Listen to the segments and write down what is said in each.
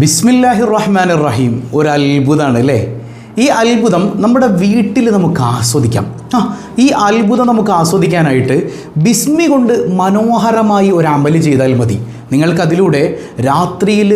ബിസ്മില്ലാഹി റഹ്മാൻ റഹീം ഒരു അത്ഭുതമാണ് അല്ലേ? ഈ അത്ഭുതം നമ്മുടെ വീട്ടിൽ നമുക്ക് ആസ്വദിക്കാം. ആ ഈ അത്ഭുതം നമുക്ക് ആസ്വദിക്കാനായിട്ട് ബിസ്മി കൊണ്ട് മനോഹരമായി ഒരു അമൽ ചെയ്താൽ മതി. നിങ്ങൾക്കതിലൂടെ രാത്രിയിൽ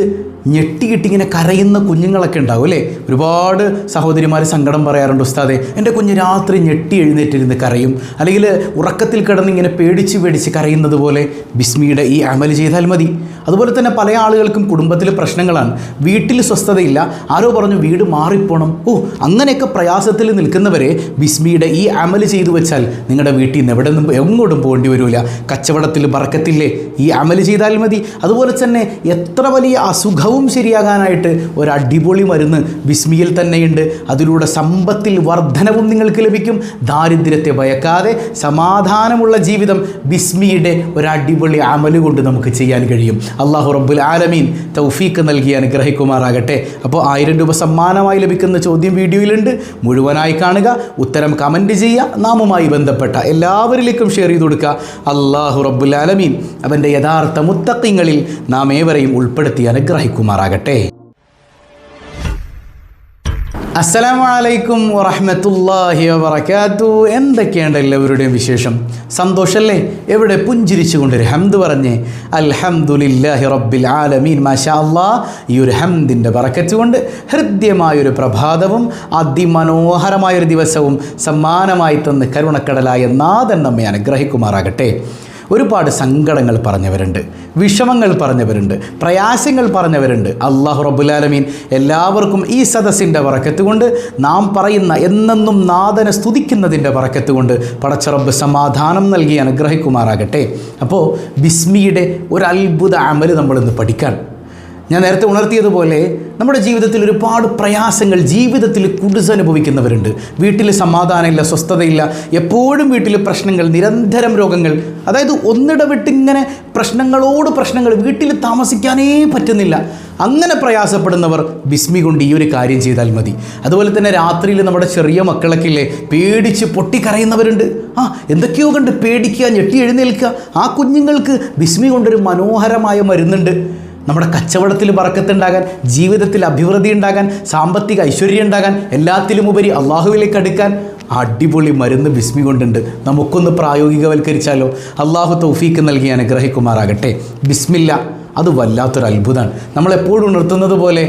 ഞെട്ടിക്കിട്ടി ഇങ്ങനെ കരയുന്ന കുഞ്ഞുങ്ങളൊക്കെ ഉണ്ടാവും അല്ലേ? ഒരുപാട് സഹോദരിമാർ സങ്കടം പറയാറുണ്ട് ഉസ്താദെ എന്റെ കുഞ്ഞ് രാത്രി ഞെട്ടി എഴുന്നേറ്റിരുന്ന് കരയും. അല്ലെങ്കിൽ ഉറക്കത്തിൽ കിടന്ന് ഇങ്ങനെ പേടിച്ച് പേടിച്ച് കരയുന്നത് പോലെ ബിസ്മിയുടെ ഈ അമൽ ചെയ്താൽ മതി. അതുപോലെ തന്നെ പല ആളുകൾക്കും കുടുംബത്തിൽ പ്രശ്നങ്ങളാണ്. വീട്ടിൽ സ്വസ്ഥതയില്ല. ആരോ പറഞ്ഞു വീട് മാറിപ്പോണം. ഓ അങ്ങനെയൊക്കെ പ്രയാസത്തിൽ നിൽക്കുന്നവരെ ബിസ്മിയുടെ ഈ അമൽ ചെയ്തു വെച്ചാൽ നിങ്ങളുടെ വീട്ടിൽ നിന്ന് എവിടെ നിന്നും എങ്ങോട്ടും പോകേണ്ടി വരില്ല കച്ചവടത്തിൽ ബറക്കത്തില്ലേ ഈ അമൽ ചെയ്താൽ മതി. അതുപോലെ തന്നെ എത്ര വലിയ അസുഖവും ശരിയാകാനായിട്ട് ഒരു അടിപൊളി മരുന്ന് ബിസ്മിയിൽ തന്നെയുണ്ട്. അതിലൂടെ സമ്പത്തിൽ വർധനവും നിങ്ങൾക്ക് ലഭിക്കും. ദാരിദ്ര്യത്തെ ഭയക്കാതെ സമാധാനമുള്ള ജീവിതം ബിസ്മിയുടെ ഒരു അടിപൊളി അമൽ കൊണ്ട് നമുക്ക് ചെയ്യാൻ കഴിയും. അള്ളാഹു റബ്ബുൽ ആലമീൻ തൗഫീക്ക് നൽകി അനുഗ്രഹിക്കുമാറാകട്ടെ. അപ്പോൾ ആയിരം രൂപ സമ്മാനമായി ലഭിക്കുന്ന ചോദ്യം വീഡിയോയിലുണ്ട്. മുഴുവനായി കാണുക. ഉത്തരം കമന്റ് ചെയ്യുക. നാമുമായി ബന്ധപ്പെട്ട എല്ലാവരിലേക്കും ഷെയർ ചെയ്ത് കൊടുക്കുക. അള്ളാഹു റബ്ബുൽ ആലമീൻ അവന്റെ യഥാർത്ഥ മുത്തക്കിങ്ങളിൽ നാം ഏവരെയും ഉൾപ്പെടുത്തി അനുഗ്രഹിക്കുമാറാകട്ടെ അസ്സലാമു അലൈക്കും വറഹമത്തല്ലാഹി വബറകാത്തു. എന്തൊക്കെയാണ് എല്ലാവരുടെയും വിശേഷം? സന്തോഷല്ലേ? എവിടെ പുഞ്ചിരിച്ചു കൊണ്ടൊരു ഹംദ് പറഞ്ഞ് അൽഹംദുലില്ലാഹി റബ്ബിൽ ആലമീൻ. മാഷാ ഈ ഒരു ഹംദിന്റെ ബറക്കത്ത് കൊണ്ട് ഹൃദ്യമായൊരു പ്രഭാതവും അതിമനോഹരമായൊരു ദിവസവും സമ്മാനമായി തന്ന് കരുണക്കടലായ നാഥൻ നമ്മെ അനുഗ്രഹിക്കുമാറാകട്ടെ. ഒരുപാട് സങ്കടങ്ങൾ പറഞ്ഞവരുണ്ട് വിഷമങ്ങൾ പറഞ്ഞവരുണ്ട് പ്രയാസങ്ങൾ പറഞ്ഞവരുണ്ട്. അള്ളാഹു റബുലാലമീൻ എല്ലാവർക്കും ഈ സദസ്സിന്റെ വറക്കത്ത് കൊണ്ട് നാം പറയുന്ന എന്നെന്നും നാഥനെ സ്തുതിക്കുന്നതിന്റെ വറക്കത്ത് കൊണ്ട് പടച്ചറബ് സമാധാനം നൽകി അനുഗ്രഹിക്കുമാറാകട്ടെ. അപ്പോൾ ബിസ്മിയുടെ ഒരു അത്ഭുത അമൽ നമ്മളിന്ന് പഠിക്കാൻ ഞാൻ നേരത്തെ ഉണർത്തിയതുപോലെ നമ്മുടെ ജീവിതത്തിൽ ഒരുപാട് പ്രയാസങ്ങൾ ജീവിതത്തിൽ കുടുസ് അനുഭവിക്കുന്നവരുണ്ട് വീട്ടിൽ സമാധാനമില്ല സ്വസ്ഥതയില്ല എപ്പോഴും വീട്ടിൽ പ്രശ്നങ്ങൾ നിരന്തരം രോഗങ്ങൾ. അതായത് ഒന്നിടവിട്ടിങ്ങനെ പ്രശ്നങ്ങളോട് പ്രശ്നങ്ങൾ വീട്ടിൽ താമസിക്കാനേ പറ്റുന്നില്ല. അങ്ങനെ പ്രയാസപ്പെടുന്നവർ ബിസ്മി കൊണ്ട് ഈ ഒരു കാര്യം ചെയ്താൽ മതി. അതുപോലെ തന്നെ രാത്രിയിൽ നമ്മുടെ ചെറിയ മക്കളൊക്കെ ഇല്ലേ പേടിച്ച് പൊട്ടിക്കരയുന്നവരുണ്ട്. ആ എന്തൊക്കെയോ കണ്ട് പേടിക്കുക ഞെട്ടി എഴുന്നേൽക്കുക. ആ കുഞ്ഞുങ്ങൾക്ക് ബിസ്മി കൊണ്ടൊരു മനോഹരമായ മരുന്നുണ്ട്. നമ്മുടെ കച്ചവടത്തിൽ പറക്കത്തുണ്ടാകാൻ ജീവിതത്തിൽ അഭിവൃദ്ധി ഉണ്ടാകാൻ സാമ്പത്തിക ഐശ്വര്യം ഉണ്ടാകാൻ എല്ലാത്തിലും ഉപരി അള്ളാഹുവിലേക്ക് അടുക്കാൻ അടിപൊളി മരുന്ന് ബിസ്മി കൊണ്ടുണ്ട്. നമുക്കൊന്ന് പ്രായോഗികവൽക്കരിച്ചാലോ? അള്ളാഹു തൗഫീക്ക് നൽകി അനുഗ്രഹിക്കുമാറാകട്ടെ. ബിസ്മില്ല അത് വല്ലാത്തൊരു അത്ഭുതമാണ് നമ്മളെപ്പോഴും ഉണർത്തുന്നത് പോലെ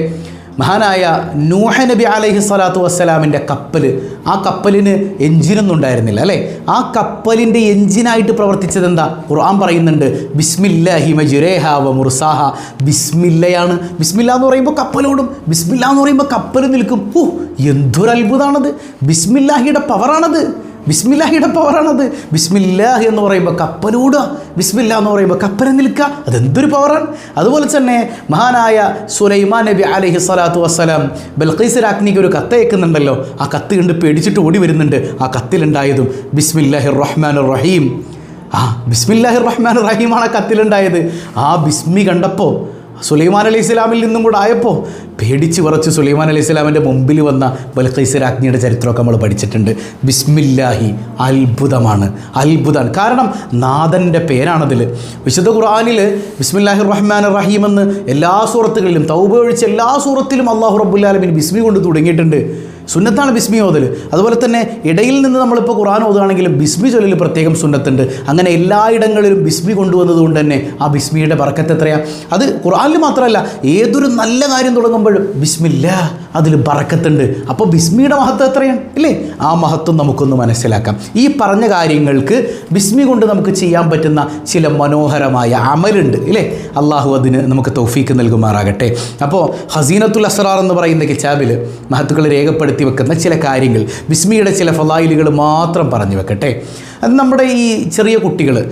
മഹാനായ നൂഹ നബി അലൈഹി സ്വലാത്തു വസ്സലാമിന്റെ കപ്പൽ ആ കപ്പലിന് എഞ്ചിനൊന്നും ഉണ്ടായിരുന്നില്ല അല്ലേ? ആ കപ്പലിന്റെ എഞ്ചിനായിട്ട് പ്രവർത്തിച്ചത് എന്താ? ഖുർആൻ പറയുന്നുണ്ട് ബിസ്മില്ലാഹി മജുരേഹ വ മുർസാഹ. ബിസ്മില്ലയാണ്. ബിസ്മില്ല എന്ന് പറയുമ്പോൾ കപ്പലോടും ബിസ്മില്ല എന്ന് പറയുമ്പോൾ കപ്പൽ നിൽക്കും. ഓ എന്തൊരു അത്ഭുതമാണത് ബിസ്മില്ലാഹിയുടെ പവറാണത് ബിസ്മില്ലാഹിയുടെ പവറാണത്. ബിസ്മില്ലാഹ് എന്ന് പറയുമ്പോൾ കപ്പലൂടുക ബിസ്മില്ല എന്ന് പറയുമ്പോൾ കപ്പല നിൽക്കുക. അതെന്തൊരു പവറാണ് അതുപോലെ തന്നെ മഹാനായ സുലൈമാൻ നബി അലഹി സ്വലാത്തു വസ്സലാം ബൽഖീസ് രാജ്ഞിക്ക് ഒരു കത്ത് അയക്കുന്നുണ്ടല്ലോ. ആ കത്ത് കണ്ട് പേടിച്ചിട്ട് ഓടി വരുന്നുണ്ട്. ആ കത്തിലുണ്ടായതും ബിസ്മില്ലാഹി റഹ്മാൻ റഹീം. ആ ബിസ്മില്ലാഹി റഹ്മാൻ റഹീമാണ് ആ കത്തിലുണ്ടായത്. ആ ബിസ്മി കണ്ടപ്പോൾ സുലൈമാൻ അലി ഇസ്ലാമിൽ നിന്നും കൂടെ ആയപ്പോൾ പേടിച്ച് വിറച്ച് സുലൈമാൻ അലി ഇസ്ലാമിന്റെ മുമ്പിൽ വന്ന ബൽഖൈസ് രാജ്ഞിയുടെ ചരിത്രമൊക്കെ നമ്മൾ പഠിച്ചിട്ടുണ്ട്. ബിസ്മില്ലാഹി അത്ഭുതമാണ്. അത്ഭുതമാണ് കാരണം നാഥന്റെ പേരാണതിൽ വിശുദ്ധ ഖുർആാനിൽ ബിസ്മില്ലാഹി റഹ്മാൻ റഹീം എന്ന് എല്ലാ സൂറത്തുകളിലും തൗബ ഒഴിച്ച് എല്ലാ സൂറത്തിലും അള്ളാഹു റബ്ബുല്ലാലമിൻ ബിസ്മി കൊണ്ട് തുടങ്ങിയിട്ടുണ്ട്. സുന്നത്താണ് ബിസ്മി ഓതൽ അതുപോലെ തന്നെ ഇടയിൽ നിന്ന് നമ്മളിപ്പോൾ ഖുറാൻ ഓതുകയാണെങ്കിലും ബിസ്മി ചൊല്ലിൽ പ്രത്യേകം സുന്നത്തുണ്ട്. അങ്ങനെ എല്ലായിടങ്ങളിലും ബിസ്മി കൊണ്ടുവന്നതുകൊണ്ട് തന്നെ ആ ബിസ്മിയുടെ പറക്കത്തെത്രയാണ് അത് ഖുറാനിൽ മാത്രമല്ല ഏതൊരു നല്ല കാര്യം തുടങ്ങുമ്പോഴും ബിസ്മില്ല. അതിൽ ബറക്കത്തുണ്ട് അപ്പോൾ ബിസ്മിയുടെ മഹത്വം എത്രയാണ്? ഇല്ലേ? ആ മഹത്വം നമുക്കൊന്ന് മനസ്സിലാക്കാം. ഈ പറഞ്ഞ കാര്യങ്ങൾക്ക് ബിസ്മി കൊണ്ട് നമുക്ക് ചെയ്യാൻ പറ്റുന്ന ചില മനോഹരമായ അമലുണ്ട്. ഇല്ലേ? അള്ളാഹു അതിന് നമുക്ക് തൗഫീക്ക് നൽകുമാറാകട്ടെ. അപ്പോൾ ഹസീനത്തുൽ അസ്റാർ എന്ന് പറയുന്ന കിതാബിൽ മഹത്തുക്കൾ രേഖപ്പെടുത്തി വെക്കുന്ന ചില കാര്യങ്ങൾ ബിസ്മിയുടെ ചില ഫലായിലുകൾ മാത്രം പറഞ്ഞു വെക്കട്ടെ. അത് നമ്മുടെ ഈ ചെറിയ കുട്ടികൾ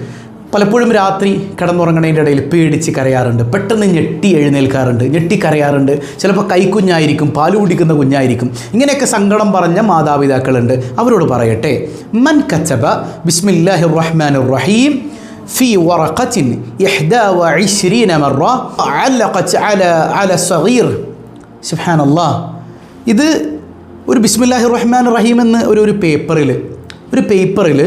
പലപ്പോഴും രാത്രി കിടന്നുറങ്ങണതിൻ്റെ ഇടയിൽ പേടിച്ച് കരയാറുണ്ട് പെട്ടെന്ന് ഞെട്ടി എഴുന്നേൽക്കാറുണ്ട് ഞെട്ടി കരയാറുണ്ട് ചിലപ്പോൾ കൈക്കുഞ്ഞായിരിക്കും പാല് കുടിക്കുന്ന കുഞ്ഞായിരിക്കും ഇങ്ങനെയൊക്കെ സങ്കടം പറഞ്ഞ മാതാപിതാക്കളുണ്ട് അവരോട് പറയട്ടെ മൻ കച്ചബ ബിസ്മില്ലാഹി റഹ്മാൻ റഹീം في ورقة إحدى وعشرين مرة علقت على على الصغير سبحان الله ഇത് ഒരു ബിസ്മില്ലാഹി റഹ്മാൻ റഹീം എന്ന് ഒരു ഒരു പേപ്പറിൽ ഒരു പേപ്പറിൽ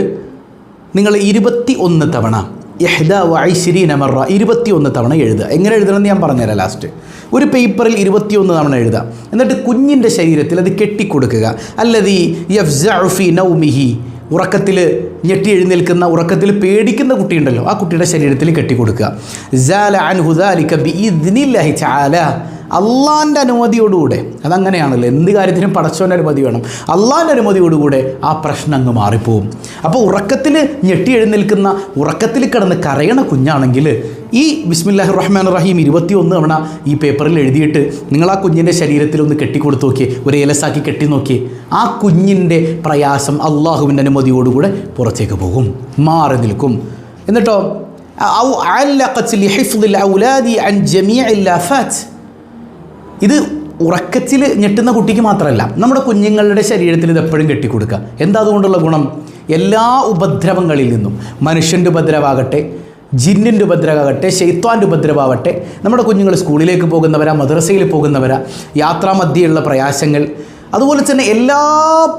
നിങ്ങൾ ഇരുപത്തി ഒന്ന് തവണ യഹ്ദ വൈശിരി നമറ ഇരുപത്തിയൊന്ന് തവണ എഴുതുക. എങ്ങനെ എഴുതണമെന്ന് ഞാൻ പറഞ്ഞുതരാം ലാസ്റ്റ് ഒരു പേപ്പറിൽ ഇരുപത്തിയൊന്ന് തവണ എഴുതുക. എന്നിട്ട് കുഞ്ഞിന്റെ ശരീരത്തിൽ അത് കെട്ടിക്കൊടുക്കുക. അല്ലതി യഫ്സി നൗമിഹി. ഉറക്കത്തിൽ ഞെട്ടി എഴുന്നേൽക്കുന്ന ഉറക്കത്തിൽ പേടിക്കുന്ന കുട്ടിയുണ്ടല്ലോ ആ കുട്ടിയുടെ ശരീരത്തിൽ കെട്ടിക്കൊടുക്കുക. അള്ളാന്റെ അനുമതിയോടുകൂടെ അതങ്ങനെയാണല്ലോ എന്ത് കാര്യത്തിനും പടച്ചോന്റെ അനുമതി വേണം. അള്ളാന്റെ അനുമതിയോടുകൂടെ ആ പ്രശ്നം അങ്ങ് മാറിപ്പോവും. അപ്പോൾ ഉറക്കത്തിൽ ഞെട്ടി എഴുന്നേൽക്കുന്ന ഉറക്കത്തിൽ കിടന്ന് കരയണ കുഞ്ഞാണെങ്കിൽ ഈ ബിസ്മില്ലാഹി റഹ്മാൻ റഹീം ഇരുപത്തിയൊന്ന് തവണ ഈ പേപ്പറിൽ എഴുതിയിട്ട് നിങ്ങൾ ആ കുഞ്ഞിന്റെ ശരീരത്തിൽ ഒന്ന് കെട്ടിക്കൊടുത്ത് നോക്കിയേ ഒരു ഏലസാക്കി കെട്ടി നോക്കിയേ ആ കുഞ്ഞിന്റെ പ്രയാസം അള്ളാഹുവിന്റെ അനുമതിയോടുകൂടെ പുറത്തേക്ക് പോകും മാറി നിൽക്കും. എന്നിട്ടോ ഇത് ഉറക്കത്തിൽ ഞെട്ടുന്ന കുട്ടിക്ക് മാത്രമല്ല നമ്മുടെ കുഞ്ഞുങ്ങളുടെ ശരീരത്തിൽ ഇത് എപ്പോഴും കെട്ടിക്കൊടുക്കുക. എന്താ അതുകൊണ്ടുള്ള ഗുണം? എല്ലാ ഉപദ്രവങ്ങളിൽ നിന്നും മനുഷ്യന്റെ ഉപദ്രവമാകട്ടെ ജിന്നിന്റെ ഉപദ്രവമാകട്ടെ ശൈത്വാന്റെ ഉപദ്രവമാവട്ടെ നമ്മുടെ കുഞ്ഞുങ്ങൾ സ്കൂളിലേക്ക് പോകുന്നവരാ മദ്രസയിൽ പോകുന്നവരാ യാത്രാമധ്യയുള്ള പ്രയാസങ്ങൾ അതുപോലെ തന്നെ എല്ലാ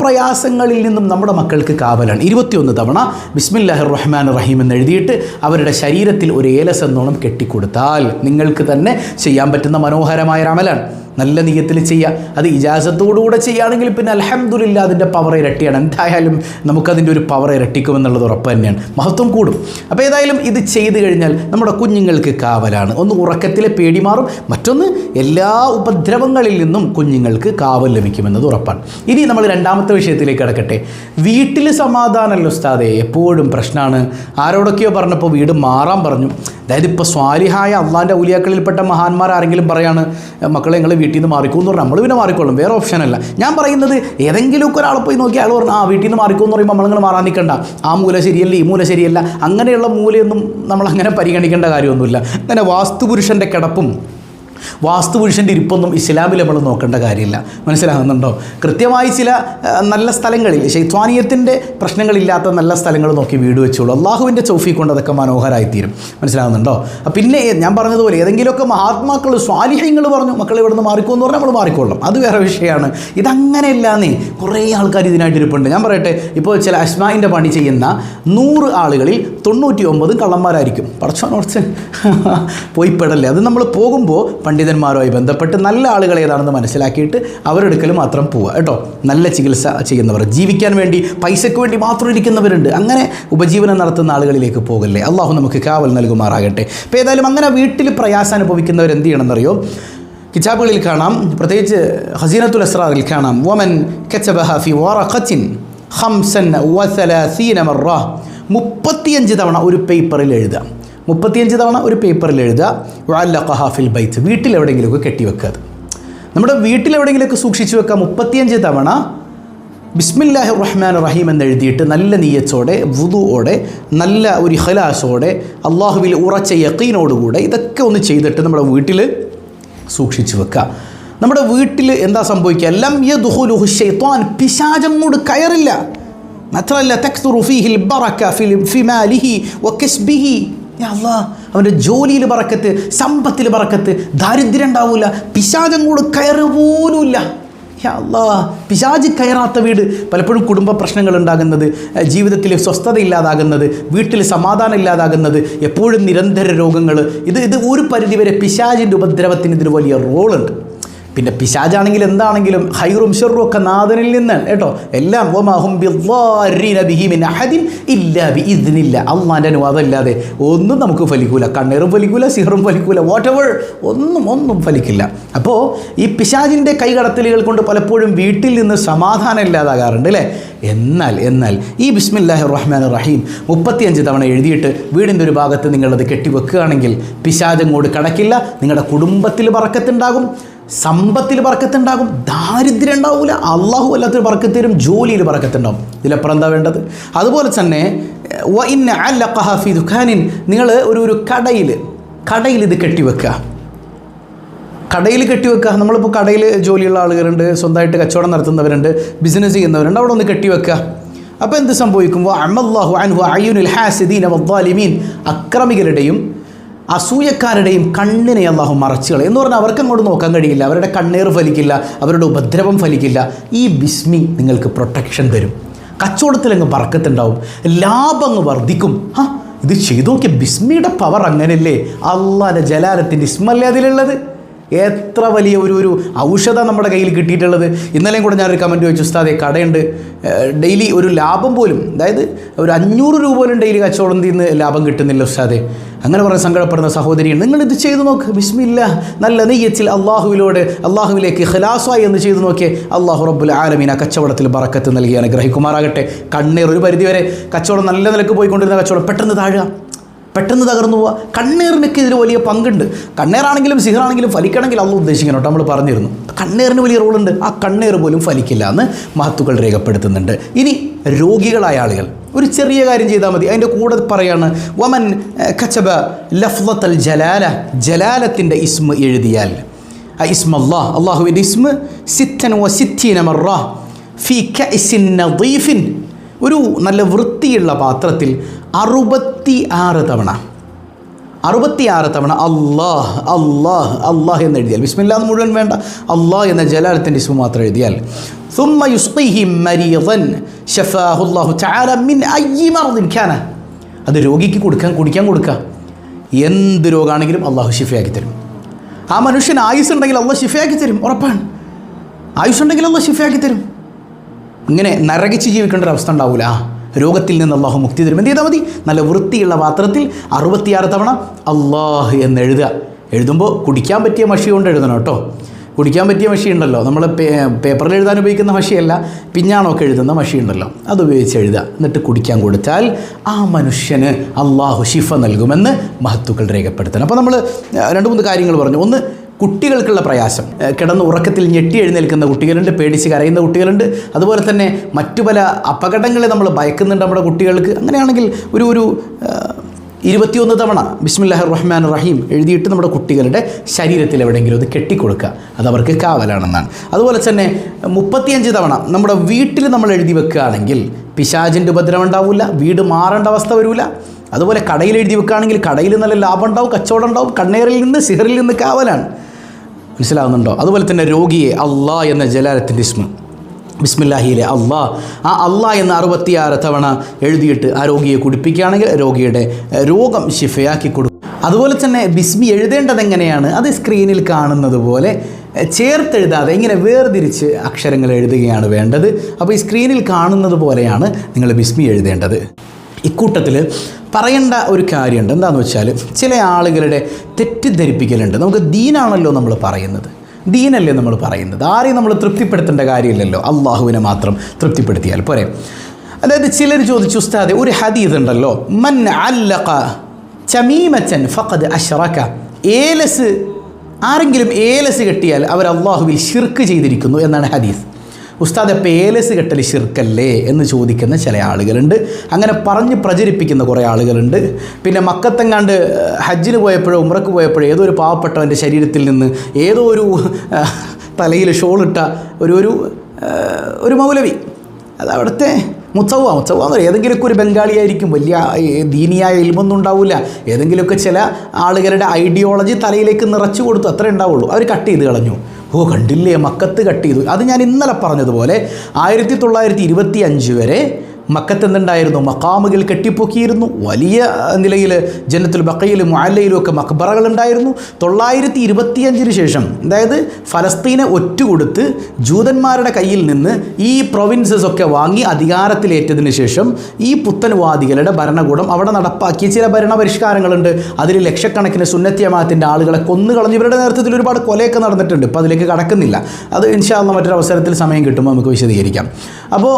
പ്രയാസങ്ങളിൽ നിന്നും നമ്മുടെ മക്കൾക്ക് കാവലാണ്. ഇരുപത്തിയൊന്ന് തവണ ബിസ്മില്ലാഹിർ റഹ്മാൻ റഹീം എന്ന് എഴുതിയിട്ട് അവരുടെ ശരീരത്തിൽ ഒരു ഏലസെന്നോണം കെട്ടിക്കൊടുത്താൽ നിങ്ങൾക്ക് തന്നെ ചെയ്യാൻ പറ്റുന്ന മനോഹരമായ ഒരു അമലാണ്. നല്ല നീയത്തിൽ ചെയ്യുക അത് ഇജാസത്തോടുകൂടെ ചെയ്യുകയാണെങ്കിൽ പിന്നെ അലഹമ്മദില്ല അതിന്റെ പവർ ഇരട്ടിയാണ്. എന്തായാലും നമുക്കതിന്റെ ഒരു പവർ ഇരട്ടിക്കുമെന്നുള്ളത് ഉറപ്പ് തന്നെയാണ്. മഹത്വം കൂടും. അപ്പോൾ ഏതായാലും ഇത് ചെയ്തു കഴിഞ്ഞാൽ നമ്മുടെ കുഞ്ഞുങ്ങൾക്ക് കാവലാണ്. ഒന്ന് ഉറക്കത്തിലെ പേടി മാറും. മറ്റൊന്ന് എല്ലാ ഉപദ്രവങ്ങളിൽ നിന്നും കുഞ്ഞുങ്ങൾക്ക് കാവൽ ലഭിക്കുമെന്നത് ഉറപ്പാണ്. ഇനി നമ്മൾ രണ്ടാമത്തെ വിഷയത്തിലേക്ക് കിടക്കട്ടെ. വീട്ടിൽ സമാധാനമല്ലോ ഉസ്താദേ. എപ്പോഴും പ്രശ്നമാണ് ആരോടൊക്കെയോ പറഞ്ഞപ്പോൾ വീട് മാറാൻ പറഞ്ഞു. അതായത് ഇപ്പോൾ സ്വാലിഹായ അള്ളാന്റെ ഔലിയാക്കളിൽപ്പെട്ട മഹാന്മാർ ആരെങ്കിലും പറയാണ് മക്കളെ നിങ്ങൾ വീട്ടിൽ നിന്ന് മാറിക്കൂ എന്ന് പറഞ്ഞാൽ നമ്മൾ പിന്നെ മാറിക്കോളും. വേറെ ഓപ്ഷനല്ല ഞാൻ പറയുന്നത് ഏതെങ്കിലുമൊക്കെ ഒരാൾ പോയി നോക്കി അയാൾ പറഞ്ഞു ആ വീട്ടിൽ നിന്ന് മാറിക്കൂ എന്ന് പറയുമ്പോൾ നമ്മളിങ്ങനെ മാറാൻ നിൽക്കണ്ട ആ മൂല ശരിയല്ല ഈ മൂല ശരിയല്ല. അങ്ങനെയുള്ള മൂലയൊന്നും നമ്മളങ്ങനെ പരിഗണിക്കേണ്ട കാര്യമൊന്നുമില്ല. അങ്ങനെ വാസ്തുപുരുഷന്റെ കിടപ്പും വാസ്തുപുരുഷന്റെ ഇരിപ്പൊന്നും ഇസ്ലാമിൽ നമ്മൾ നോക്കേണ്ട കാര്യമില്ല. മനസ്സിലാകുന്നുണ്ടോ? കൃത്യമായി ചില നല്ല സ്ഥലങ്ങളിൽ ശൈത്വാനീയത്തിന്റെ പ്രശ്നങ്ങളില്ലാത്ത നല്ല സ്ഥലങ്ങൾ നോക്കി വീട് വെച്ചോളൂ. അള്ളാഹുവിന്റെ ചൗഫി കൊണ്ട് അതൊക്കെ മനോഹരമായിത്തീരും മനസ്സിലാകുന്നുണ്ടോ? പിന്നെ ഞാൻ പറഞ്ഞതുപോലെ ഏതെങ്കിലുമൊക്കെ മഹാത്മാക്കൾ സ്വാലിഹ്യങ്ങൾ പറഞ്ഞു മക്കൾ ഇവിടുന്ന് മാറിക്കോ എന്ന് പറഞ്ഞാൽ നമ്മൾ മാറിക്കൊള്ളണം അത് വേറെ വിഷയമാണ്. ഇതങ്ങനെയല്ലാന്നേ കുറേ ആൾക്കാർ ഇതിനായിട്ട് ഇരിപ്പുണ്ട്. ഞാൻ പറയട്ടെ ഇപ്പോൾ ചില അസ്മാന്റെ പണി ചെയ്യുന്ന നൂറ് ആളുകളിൽ തൊണ്ണൂറ്റി ഒമ്പത് കള്ളന്മാരായിരിക്കും പടച്ചോനോർച്ച് പോയി പെടല്ലേ? അത് നമ്മൾ പോകുമ്പോൾ പണ്ഡിതന്മാരുമായി ബന്ധപ്പെട്ട് നല്ല ആളുകൾ ഏതാണെന്ന് മനസ്സിലാക്കിയിട്ട് അവരെടുക്കൽ മാത്രം പോവുക. കേട്ടോ? നല്ല ചികിത്സ ചെയ്യുന്നവർ ജീവിക്കാൻ വേണ്ടി പൈസയ്ക്ക് വേണ്ടി മാത്രം ഇരിക്കുന്നവരുണ്ട്. അങ്ങനെ ഉപജീവനം നടത്തുന്ന ആളുകളിലേക്ക് പോകല്ലേ? അള്ളാഹു നമുക്ക് കാവൽ നൽകുമാറാകട്ടെ. അപ്പോൾ ഏതായാലും അങ്ങനെ വീട്ടിൽ പ്രയാസം അനുഭവിക്കുന്നവർ എന്ത് ചെയ്യണമെന്നറിയോ? കിതാബുകളിൽ കാണാം. പ്രത്യേകിച്ച് ഹസീനത്തുൽ അസ്രാറിൽ കാണാം. വമൻ വാറ വറഖത്തിൻ ഹംസൻ വസലാസീന മറ മുപ്പത്തിയഞ്ച് തവണ ഒരു പേപ്പറിൽ എഴുതുക മുപ്പത്തിയഞ്ച് തവണ ഒരു പേപ്പറിൽ എഴുതുക. വാല്ല ഫിൽ ബൈത്ത്. വീട്ടിൽ എവിടെയെങ്കിലുമൊക്കെ കെട്ടിവെക്കുക അത്. നമ്മുടെ വീട്ടിലെവിടെയെങ്കിലുമൊക്കെ സൂക്ഷിച്ചു വെക്കുക മുപ്പത്തിയഞ്ച് തവണ. ബിസ്മില്ലാഹി റഹ്മാൻ റഹീം എന്ന് എഴുതിയിട്ട് നല്ല നീയച്ചോടെ വുതുവോടെ നല്ല ഒരു ഹലാസോടെ അള്ളാഹുവിൽ ഉറച്ച യക്കീനോടുകൂടെ ഇതൊക്കെ ഒന്ന് ചെയ്തിട്ട് നമ്മുടെ വീട്ടിൽ സൂക്ഷിച്ചു വെക്കുക. നമ്മുടെ വീട്ടിൽ എന്താ സംഭവിക്കുക? ലം യദ്ഖുലുഹു പിശാചം പിശാചങ്ങോട് കയറില്ല. മാത്രമല്ല തെക്സ് ഫീഹിൽ ബറക്ക ഫിലിം ഫിമാലിഹി യാ അല്ലാ അവന്റെ ജോലിയിൽ പറക്കത്ത് സമ്പത്തിൽ പറക്കത്ത് ദാരിദ്ര്യം ഉണ്ടാവില്ല പിശാചം കയറ് പോലുമില്ല. അല്ലാ പിശാജ് കയറാത്ത വീട് പലപ്പോഴും കുടുംബ പ്രശ്നങ്ങൾ ഉണ്ടാകുന്നത് ജീവിതത്തിൽ സ്വസ്ഥത ഇല്ലാതാകുന്നത് വീട്ടിൽ സമാധാനം ഇല്ലാതാകുന്നത് എപ്പോഴും നിരന്തര രോഗങ്ങൾ. ഇത് ഇത് ഒരു പരിധിവരെ പിശാജിന്റെ ഉപദ്രവത്തിന് ഇതിന് വലിയ റോളുണ്ട്. പിന്നെ പിശാജാണെങ്കിൽ എന്താണെങ്കിലും ഹൈറും ഷെറും ഒക്കെ നാഥനിൽ നിന്നാണ് കേട്ടോ. എല്ലാം ബിഇദ്നില്ല. അള്ളാന്റെ അനുവാദം ഇല്ലാതെ ഒന്നും നമുക്ക് ഫലിക്കൂല. കണ്ണീറും ഫലിക്കൂല സിഹറും ഫലിക്കൂല. വാട്ട് എവർ ഒന്നും ഒന്നും ഫലിക്കില്ല. അപ്പോൾ ഈ പിശാജിന്റെ കൈകടത്തലുകൾ കൊണ്ട് പലപ്പോഴും വീട്ടിൽ നിന്ന് സമാധാനം ഇല്ലാതാകാറുണ്ട് അല്ലേ? എന്നാൽ എന്നാൽ ഈ ബിസ്മില്ലാഹി റഹ്മാൻ റഹീം മുപ്പത്തിയഞ്ച് തവണ എഴുതിയിട്ട് വീടിന്റെ ഒരു ഭാഗത്ത് നിങ്ങളത് കെട്ടിവെക്കുകയാണെങ്കിൽ പിശാജങ്ങോട് കടക്കില്ല. നിങ്ങളുടെ കുടുംബത്തിൽ പറക്കത്തുണ്ടാകും സമ്പത്തിൽ പറക്കത്തുണ്ടാകും ദാരിദ്ര്യം ഉണ്ടാവില്ല അള്ളാഹു അല്ലാത്തൊരു പറക്കത്തരും ജോലിയിൽ പറക്കത്തുണ്ടാവും. ഇതിലപ്പുറം എന്താ വേണ്ടത്? അതുപോലെ തന്നെ ഇന്ന അല്ല ഫി ദുഖാനിൻ നിങ്ങൾ ഒരു ഒരു കടയിൽ കടയിൽ ഇത് കെട്ടിവെക്കുക. കടയിൽ കെട്ടിവെക്കുക. നമ്മളിപ്പോൾ കടയിൽ ജോലിയുള്ള ആളുകളുണ്ട് സ്വന്തമായിട്ട് കച്ചവടം നടത്തുന്നവരുണ്ട് ബിസിനസ് ചെയ്യുന്നവരുണ്ട് അവിടെ ഒന്ന് കെട്ടിവെക്കുക. അപ്പോൾ എന്ത് സംഭവിക്കുമ്പോൾ അമല്ലാഹു അൻഹു അയ്യുനുൽ ഹാസിദീൻ അക്രമികളുടെയും അസൂയക്കാരുടെയും കണ്ണിനെ അള്ളാഹു മറച്ചുകൾ എന്ന് പറഞ്ഞാൽ അവർക്ക് അങ്ങോട്ട് നോക്കാൻ കഴിയില്ല. അവരുടെ കണ്ണീർ ഫലിക്കില്ല. അവരുടെ ഉപദ്രവം ഫലിക്കില്ല. ഈ ബിസ്മി നിങ്ങൾക്ക് പ്രൊട്ടക്ഷൻ തരും. കച്ചവടത്തിൽ അങ്ങ് പറക്കത്തുണ്ടാവും. ലാഭം അങ്ങ് വർദ്ധിക്കും ഇത് ചെയ്തു നോക്കിയ ബിസ്മിയുടെ പവർ അങ്ങനെയല്ലേ അള്ളാന്റെ ജലാലത്തിന്റെ ഇസ്മല്ലേ അതിലുള്ളത്? എത്ര വലിയ ഒരു ഒരു ഔഷധം നമ്മുടെ കയ്യിൽ കിട്ടിയിട്ടുള്ളത്? ഇന്നലെയും കൂടെ ഞാനൊരു കമന്റ് ചോദിച്ചു ഉസ്താദെ കടയുണ്ട്. ഡെയിലി ഒരു ലാഭം പോലും അതായത് ഒരു അഞ്ഞൂറ് രൂപ പോലും ഡെയിലി കച്ചവടം നിന്ന് ലാഭം കിട്ടുന്നില്ല ഉസ്താദെ. അങ്ങനെ പറഞ്ഞ് സങ്കടപ്പെടുന്ന സഹോദരിയാണ് ഇത് ചെയ്തു നോക്ക്. ബിസ്മില്ല. നല്ല നെയ്യച്ചിൽ അള്ളാഹുവിലോട് അള്ളാഹുവിലേക്ക് ഖലാസായി എന്ന് ചെയ്തു നോക്കിയേ അള്ളാഹു റബ്ബുൽ ആലമീൻ ആ കച്ചവടത്തിൽ ബറക്കത്ത് നൽകി അനുഗ്രഹിക്കുമാറാകട്ടെ. കണ്ണീർ ഒരു പരിധിവരെ കച്ചവടം നല്ല നിലയ്ക്ക് പോയിക്കൊണ്ടിരുന്ന കച്ചവടം പെട്ടെന്ന് താഴുക. പെട്ടെന്ന് തകർന്നു പോവുക. കണ്ണീറിനൊക്കെ ഇതിൽ വലിയ പങ്കുണ്ട്. കണ്ണീറാണെങ്കിലും സിഹറാണെങ്കിലും ഫലിക്കണമെങ്കിൽ അള്ള ഉദ്ദേശിക്കണം കേട്ടോ. നമ്മൾ പറഞ്ഞിരുന്നു. കണ്ണീറിന് വലിയ റോളുണ്ട്. ആ കണ്ണീർ പോലും ഫലിക്കില്ല എന്ന് മഹത്തുക്കൾ രേഖപ്പെടുത്തുന്നുണ്ട്. ഇനി രോഗികളായ ആളുകൾ. ഒരു ചെറിയ കാര്യം ചെയ്താൽ മതി. അതിന്റെ കൂടെ പറയാണ് വമൻ കച്ചബ ലഫ്ലത്തൽ ജലാല. ജലാലത്തിന്റെ ഇസ്മ എഴുതിയാൽ ആ ഇസ്മ അള്ളാഹ്. അള്ളാഹുവിന്റെ ഇസ്മ സിത്തൻ വ സിത്തീന മറ ഫി നദീഫിൻ. ഒരു നല്ല വൃത്തിയുള്ള പാത്രത്തിൽ അറുപത്തി ആറ് തവണ അറുപത്തിയാറ് തവണ അള്ളാഹ് അള്ളാഹ് അള്ളാഹ് എന്ന് എഴുതിയാൽ ബിസ്മില്ലാ എന്ന് മുഴുവൻ വേണ്ട അള്ളാഹ് എന്ന ജലാലത്തിൻ്റെ ഇസ്മ മാത്രം എഴുതിയാൽ ثم يسقيه مريضا شفاه الله تعالى من أي مرض كان അത് രോഗിക്ക് കൊടുക്കാൻ കുടിക്കാൻ കൊടുക്കുക എന്ത് രോഗമാണെങ്കിലും അള്ളാഹു ഷിഫയാക്കി തരും ആ മനുഷ്യൻ ആയുസ് ഉണ്ടെങ്കിൽ അള്ളാഹ് ഷിഫയാക്കി തരും ഉറപ്പാണ് ആയുസ് ഉണ്ടെങ്കിൽ അള്ളാഹ് ഷിഫയാക്കി തരും ഇങ്ങനെ നരകിച്ച് ജീവിക്കേണ്ട ഒരു അവസ്ഥ ഉണ്ടാവില്ല ആ രോഗത്തിൽ നിന്ന് അള്ളാഹു മുക്തി തരും. എന്ത് ചെയ്താൽ മതി? നല്ല വൃത്തിയുള്ള പാത്രത്തിൽ അറുപത്തിയാറ് തവണ അള്ളാഹ് എന്ന് എഴുതുക. എഴുതുമ്പോൾ കുടിക്കാൻ പറ്റിയ മഷി കൊണ്ട് എഴുതണം കേട്ടോ. കുടിക്കാൻ പറ്റിയ മഷി ഉണ്ടല്ലോ. നമ്മൾ പേപ്പറിൽ എഴുതാൻ ഉപയോഗിക്കുന്ന മഷിയല്ല പിഞ്ഞാണൊക്കെ എഴുതുന്ന മഷി ഉണ്ടല്ലോ. അത് ഉപയോഗിച്ച് എഴുതുക. എന്നിട്ട് കുടിക്കാൻ കൊടുത്താൽ ആ മനുഷ്യന് അള്ളാഹു ശിഫ നൽകുമെന്ന് മഹത്തുക്കൾ രേഖപ്പെടുത്തണം. അപ്പോൾ നമ്മൾ രണ്ട് മൂന്ന് കാര്യങ്ങൾ പറഞ്ഞു. ഒന്ന് കുട്ടികൾക്കുള്ള പ്രയാസം. കിടന്ന് ഉറക്കത്തിൽ ഞെട്ടി എഴുന്നേൽക്കുന്ന കുട്ടികളുണ്ട് പേടിച്ച് കരയുന്ന കുട്ടികളുണ്ട്. അതുപോലെ തന്നെ മറ്റു പല അപകടങ്ങളെ നമ്മൾ ഭയക്കുന്നുണ്ട് നമ്മുടെ കുട്ടികൾക്ക്. അങ്ങനെയാണെങ്കിൽ ഒരു ഒരു ഇരുപത്തിയൊന്ന് തവണ ബിസ്മില്ലാഹ് റഹ്മാൻ റഹീം എഴുതിയിട്ട് നമ്മുടെ കുട്ടികളുടെ ശരീരത്തിൽ എവിടെയെങ്കിലും അത് കെട്ടിക്കൊടുക്കുക. അത് അവർക്ക് കാവലാണെന്നാണ്. അതുപോലെ തന്നെ മുപ്പത്തിയഞ്ച് തവണ നമ്മുടെ വീട്ടിൽ നമ്മൾ എഴുതി വെക്കുകയാണെങ്കിൽ പിശാചിന്റെ ഉപദ്രവം ഉണ്ടാവില്ല വീട് മാറേണ്ട അവസ്ഥ വരില്ല അതുപോലെ കടയിൽ എഴുതി വെക്കുകയാണെങ്കിൽ കടയിൽ നല്ല ലാഭം ഉണ്ടാവും കച്ചവടം ഉണ്ടാവും കണ്ണേറിൽ നിന്ന് സിഹറിൽ നിന്ന് കാവലാണ്. മനസ്സിലാവുന്നുണ്ടോ? അതുപോലെ തന്നെ രോഗിയെ അള്ളാ എന്ന ജലാലത്തിന്റെ ഇസ്മ. ബിസ്മില്ലാഹിയിലെ അള്ളാ. ആ അള്ളാ എന്ന അറുപത്തിയാറ് തവണ എഴുതിയിട്ട് ആ രോഗിയെ കുടിപ്പിക്കുകയാണെങ്കിൽ രോഗിയുടെ രോഗം ശിഫയാക്കി കൊടുക്കും. അതുപോലെ തന്നെ ബിസ്മി എഴുതേണ്ടത് എങ്ങനെയാണ്? അത് സ്ക്രീനിൽ കാണുന്നത് പോലെ ചേർത്തെഴുതാതെ ഇങ്ങനെ വേർതിരിച്ച് അക്ഷരങ്ങൾ എഴുതുകയാണ് വേണ്ടത്. അപ്പോൾ ഈ സ്ക്രീനിൽ കാണുന്നത് പോലെയാണ് നിങ്ങൾ ബിസ്മി എഴുതേണ്ടത്. ഇക്കൂട്ടത്തിൽ പറയേണ്ട ഒരു കാര്യമുണ്ട്. എന്താണെന്ന് വെച്ചാൽ ചില ആളുകളുടെ തെറ്റിദ്ധരിപ്പിക്കലുണ്ട്. നമുക്ക് ദീനാണല്ലോ നമ്മൾ പറയുന്നത്. ദീനല്ലേ നമ്മൾ പറയുന്നത്. ആരെയും നമ്മൾ തൃപ്തിപ്പെടുത്തേണ്ട കാര്യമില്ലല്ലോ. അള്ളാഹുവിനെ മാത്രം തൃപ്തിപ്പെടുത്തിയാൽ പോരെ. അതായത് ചിലർ ചോദിച്ചു ഉസ്താദെ ഒരു ഹദീദ് ഉണ്ടല്ലോ. മൻ അല്ലഖ ചമീമച്ചൻ ഫഖദ് അഷറക്ക ഏലസ് ആരെങ്കിലും ഏലസ് കെട്ടിയാൽ അവർ അള്ളാഹുവിൽ ഷിർക്ക് ചെയ്തിരിക്കുന്നു എന്നാണ് ഹദീസ്. ഉസ്താദ് പേലസ് കെട്ടൽ ശിർക്കല്ലേ എന്ന് ചോദിക്കുന്ന ചില ആളുകളുണ്ട്. അങ്ങനെ പറഞ്ഞ് പ്രചരിപ്പിക്കുന്ന കുറേ ആളുകളുണ്ട്. പിന്നെ മക്കത്തെങ്ങാണ്ട് ഹജ്ജിന് പോയപ്പോഴോ ഉമ്രക്ക് പോയപ്പോഴോ ഏതോ ഒരു പാവപ്പെട്ടവന്റെ ശരീരത്തിൽ നിന്ന് ഏതോ ഒരു തലയിൽ ഷോളിട്ട ഒരു ഒരു ഒരു മൗലവി. അത് അവിടുത്തെ മുത്തവ മുത്തവ എന്ന് പറയും. ഏതെങ്കിലുമൊക്കെ ഒരു ബംഗാളിയായിരിക്കും. വലിയ ദീനിയായ ഇൽമൊന്നും ഉണ്ടാവില്ല. ഏതെങ്കിലുമൊക്കെ ചില ആളുകളുടെ ഐഡിയോളജി തലയിലേക്ക് നിറച്ചു കൊടുത്തു. അത്രേ ഉണ്ടാവുള്ളൂ. അവർ കട്ട് ചെയ്ത് കളഞ്ഞു. ഓ കണ്ടില്ലേ മക്കത്ത് കട്ട് ചെയ്തു. അത് ഞാൻ ഇന്നലെ പറഞ്ഞതുപോലെ ആയിരത്തി തൊള്ളായിരത്തി ഇരുപത്തി അഞ്ച് വരെ മക്കത്ത് എന്തുണ്ടായിരുന്നു മക്കാമുകൾ കെട്ടിപ്പൊക്കിയിരുന്നു. വലിയ നിലയിൽ ജന്നത്തുൽ ബക്കയിലും മുഅല്ലയിലും ഒക്കെ മക്ബറകൾ ഉണ്ടായിരുന്നു തൊള്ളായിരത്തി ഇരുപത്തിയഞ്ചിന് ശേഷം അതായത് ഫലസ്തീനെ ഒറ്റുകൊടുത്ത് ജൂതന്മാരുടെ കയ്യിൽ നിന്ന് ഈ പ്രൊവിൻസസ് ഒക്കെ വാങ്ങി അധികാരത്തിലേറ്റതിന് ശേഷം ഈ പുത്തൻവാദികളുടെ ഭരണകൂടം അവിടെ നടപ്പാക്കിയ ചില ഭരണപരിഷ്കാരങ്ങളുണ്ട്. അതിൽ ലക്ഷക്കണക്കിന് സുന്നത്യമാത്തിന്റെ ആളുകളെ കൊന്നുകളഞ്ഞു ഇവരുടെ നേതൃത്വത്തിൽ ഒരുപാട് കൊലയൊക്കെ നടന്നിട്ടുണ്ട്. ഇപ്പോൾ അതിലേക്ക് കടക്കുന്നില്ല. അത് ഇൻഷാല്ല മറ്റൊരു അവസരത്തിൽ സമയം കിട്ടുമ്പോൾ നമുക്ക് വിശദീകരിക്കാം. അപ്പോൾ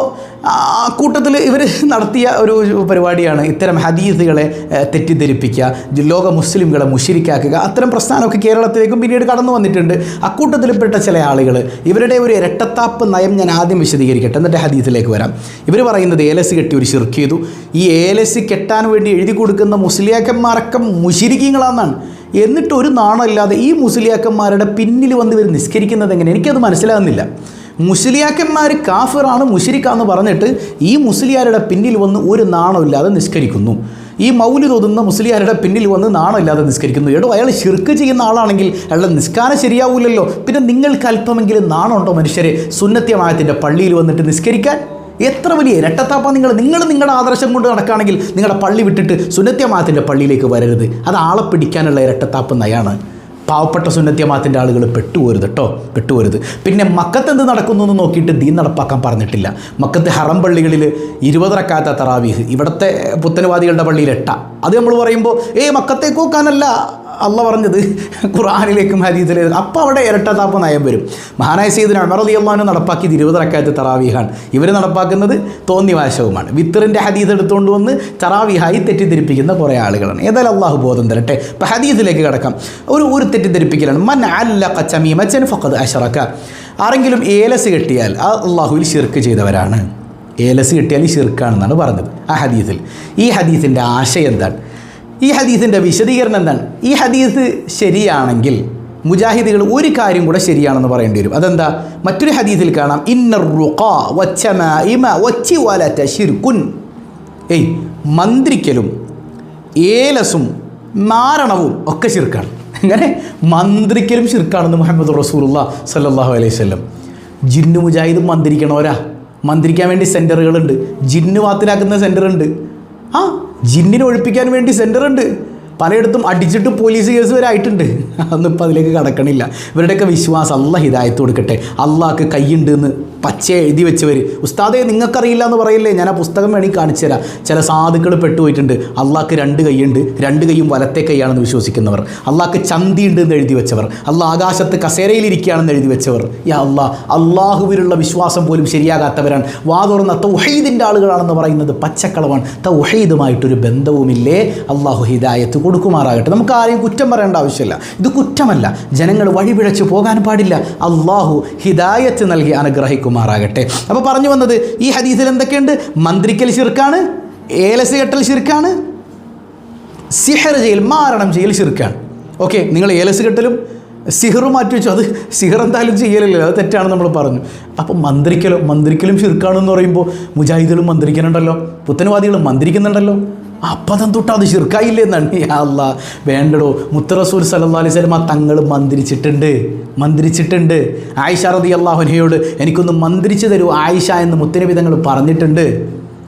കൂട്ടത്തിൽ ഇവർ നടത്തിയ ഒരു പരിപാടിയാണ് ഇത്തരം ഹദീസുകളെ തെറ്റിദ്ധരിപ്പിക്കുക ലോക മുസ്ലിംകളെ മുഷിരിക്കാക്കുക. അത്തരം പ്രസ്ഥാനമൊക്കെ കേരളത്തിലേക്കും പിന്നീട് കടന്നു വന്നിട്ടുണ്ട്. അക്കൂട്ടത്തിൽപ്പെട്ട ചില ആളുകൾ ഇവരുടെ ഒരു ഇരട്ടത്താപ്പ് നയം ഞാൻ ആദ്യം വിശദീകരിക്കട്ടെ. എന്നിട്ട് ഹദീസിലേക്ക് വരാം. ഇവർ പറയുന്നത് ഏലസ് കെട്ടി ഒരു ഷിർക്ക് ചെയ്തു. ഈ ഏലസ് കെട്ടാൻ വേണ്ടി എഴുതി കൊടുക്കുന്ന മുസ്ലിയാക്കന്മാരൊക്കെ മുഷിരിക്കങ്ങളാണെന്നാണ് എന്നിട്ട് ഒരു നാണമില്ലാതെ ഈ മുസ്ലിയാക്കന്മാരുടെ പിന്നിൽ വന്ന് ഇവർ നിസ്കരിക്കുന്നത് എങ്ങനെ എനിക്കത് മനസ്സിലാകുന്നില്ല. മുസ്ലിയാക്കന്മാർ കാഫിറാണ് മുഷിരിക്കാന്ന് പറഞ്ഞിട്ട് ഈ മുസ്ലിയാരുടെ പിന്നിൽ വന്ന് ഒരു നാണമില്ലാതെ നിഷ്കരിക്കുന്നു ഈ മൗലി തോന്നുന്ന മുസ്ലിയാരുടെ പിന്നിൽ വന്ന് നാണമില്ലാതെ നിസ്കരിക്കുന്നു. എടോ അയാൾ ശിർക്ക് ചെയ്യുന്ന ആളാണെങ്കിൽ അയാളുടെ നിസ്കാരം ശരിയാവില്ലല്ലോ പിന്നെ നിങ്ങൾക്ക് അല്പമെങ്കിലും നാണമുണ്ടോ മനുഷ്യരെ? സുന്നത്യമായത്തിന്റെ പള്ളിയിൽ വന്നിട്ട് നിസ്കരിക്കാൻ? എത്ര വലിയ ഇരട്ടത്താപ്പാ നിങ്ങൾ. നിങ്ങൾ നിങ്ങളുടെ ആദർശം കൊണ്ട് നടക്കുകയാണെങ്കിൽ നിങ്ങളുടെ പള്ളി വിട്ടിട്ട് സുന്നത്യമായത്തിന്റെ പള്ളിയിലേക്ക് വരരുത്. അത് ആളെ പിടിക്കാനുള്ള ഇരട്ടത്താപ്പ് നയാണ്. പാവപ്പെട്ട സുന്നത്യമാത്തിന്റെ ആളുകൾ പെട്ടുപോരുത് കേട്ടോ പെട്ടുപോരുത്. പിന്നെ മക്കത്ത് എന്ത് നടക്കുന്നു എന്ന് നോക്കിയിട്ട് ദീൻ നടപ്പാക്കാൻ പറഞ്ഞിട്ടില്ല. മക്കത്ത് ഹറം പള്ളികളിൽ ഇരുപതരക്കാത്ത തറാവീഹ്. ഇവിടുത്തെ പുത്തനവാദികളുടെ പള്ളിയിൽ എട്ട. അത് നമ്മൾ പറയുമ്പോൾ ഏ മക്കത്തേക്ക് നോക്കാനല്ല. അല്ല പറഞ്ഞത് ഖുർആാനിലേക്കും ഹരീതിലേക്കും അപ്പോൾ അവിടെ ഇരട്ടത്താപ്പ് നയം വരും. മഹാനായ സീദിന് അമറലി അള്ളഹാന് നടപ്പാക്കിയത് ഇരുപതരക്കാത്ത തറാവിഹാണ്. ഇവർ നടപ്പാക്കുന്നത് തോന്നിവാശവുമാണ്. വിത്തറിന്റെ ഹദീസ് എടുത്തുകൊണ്ട് വന്ന് തറാവിഹായി തെറ്റിദ്ധരിപ്പിക്കുന്ന കുറേ ആളുകളാണ്. ഏതായാലും അള്ളാഹു ബോധം തരട്ടെ. ഇപ്പം ഹദീസിലേക്ക് കിടക്കാം. ഒരു ഒരു തെറ്റിദ്ധരിപ്പിക്കലാണ്. മൻ അല്ല കച്ചമീമച്ചൻ ഫക്കത് അഷറക്ക ആരെങ്കിലും ഏലസ് കെട്ടിയാൽ ആ അള്ളാഹുവിൽ ഷിർക്ക് ചെയ്തവരാണ്. ഏലസ് കിട്ടിയാൽ ഷിർക്കാണെന്നാണ് പറഞ്ഞത് ആ ഹദീസിൽ. ഈ ഹദീസിന്റെ ആശയം എന്താണ്? ഈ ഹദീസിന്റെ വിശദീകരണം എന്താണ്? ഈ ഹദീസ് ശരിയാണെങ്കിൽ മുജാഹിദികൾ ഒരു കാര്യം കൂടെ ശരിയാണെന്ന് പറയേണ്ടി വരും. അതെന്താ? മറ്റൊരു ഹദീസിൽ കാണാം. ഇന്നർ ശിർക്കുൻ ഏയ് മന്ത്രിക്കലും ഏലസും മാരണവും ഒക്കെ ശിർക്കാണ്. അങ്ങനെ മന്ത്രിക്കലും ശിർക്കാണെന്ന് മുഹമ്മദ് റസൂലുള്ള സല്ലാഹു അലൈഹി വസല്ലം. ജിന്നു മുജാഹിദ് മന്ത്രിക്കണവരാ മന്ത്രിക്കാൻ വേണ്ടി സെന്ററുകളുണ്ട് ജിന്നു വാത്തിലാക്കുന്ന സെന്ററുണ്ട് ആ ജിന്നിനെ ഒഴിപ്പിക്കാൻ വേണ്ടി സെന്ററുണ്ട് പലയിടത്തും അടിച്ചിട്ട് പോലീസ് കേസ് വരെ ആയിട്ടുണ്ട്. അതൊന്നിപ്പോൾ അതിലേക്ക് കടക്കണില്ല. ഇവരുടെയൊക്കെ വിശ്വാസം അല്ല ഹിതായത്ത് കൊടുക്കട്ടെ. അള്ളാഹ്ക്ക് കൈയുണ്ട് എന്ന് പച്ച എഴുതി വെച്ചവർ ഉസ്താദേ നിങ്ങൾക്കറിയില്ല എന്ന് പറയില്ലേ? ഞാൻ ആ പുസ്തകം വേണമെങ്കിൽ കാണിച്ചു തരാം. ചില സാധുക്കൾ പെട്ടുപോയിട്ടുണ്ട്. അള്ളാഹ്ക്ക് രണ്ട് കൈയുണ്ട്. രണ്ട് കൈയും വലത്തെ കൈയാണെന്ന് വിശ്വസിക്കുന്നവർ. അള്ളാഹ്ക്ക് ചന്തി ഉണ്ട് എന്ന് എഴുതി വെച്ചവർ. അള്ളാഹ് ആകാശത്ത് കസേരയിലിരിക്കുകയാണെന്ന് എഴുതി വെച്ചവർ. യാ അള്ളാഹ് അള്ളാഹുവിലുള്ള വിശ്വാസം പോലും ശരിയാകാത്തവരാണ്. വാ തുറന്ന തൗഹീദിന്റെ ആളുകളാണെന്ന് പറയുന്നത് പച്ചക്കളവാണ്. തൗഹീദുമായിട്ടൊരു ബന്ധവുമില്ലേ? അള്ളാഹു ഹിദായത്ത് കൊടുക്കുമാറാകട്ടെ. നമുക്ക് ആരെയും കുറ്റം പറയേണ്ട ആവശ്യമില്ല. ഇത് കുറ്റമല്ല. ജനങ്ങൾ വഴിപിഴച്ച് പോകാൻ പാടില്ല. അള്ളാഹു ഹിദായത്ത് നൽകി അനുഗ്രഹിക്കുമാറാകട്ടെ. അപ്പോൾ പറഞ്ഞു വന്നത് ഈ ഹദീസിൽ എന്തൊക്കെയുണ്ട്? മന്ത്രിക്കൽ ശിർക്കാണ് ഏലസ് കെട്ടൽ ശിർക്കാണ് സിഹർ ചെയ്യൽ മാരണം ചെയ്യൽ ശിർക്കാണ്. ഓക്കെ നിങ്ങൾ ഏലസ് കെട്ടലും സിഹറും മാറ്റി വെച്ചു? അത് സിഹർ എന്തായാലും ചെയ്യലല്ലോ അത് തെറ്റാണ് നമ്മൾ പറഞ്ഞു. അപ്പോൾ മന്ത്രിക്കലോ മന്ത്രിക്കലും ശിർക്കാണെന്ന് പറയുമ്പോൾ മുജാഹിദുകളും മന്ത്രിക്കുന്നുണ്ടല്ലോ. പുത്തനവാദികളും മന്ത്രിക്കുന്നുണ്ടല്ലോ. അപ്പം തൊട്ട് അത് ശിർക്കായില്ലേ എന്നാണ്. അല്ല വേണ്ടടോ. മുത്തറസൂൽ സല്ലാ അലൈഹി സ്വലമ തങ്ങൾ മന്ത്രിച്ചിട്ടുണ്ട്. മന്ത്രിച്ചിട്ടുണ്ട്. ആയിഷ റതി അള്ളാഹുനയോട് എനിക്കൊന്ന് മന്ത്രിച്ചു തരൂ ആയിഷ എന്ന് മുത്തനബി തങ്ങൾ പറഞ്ഞിട്ടുണ്ട്.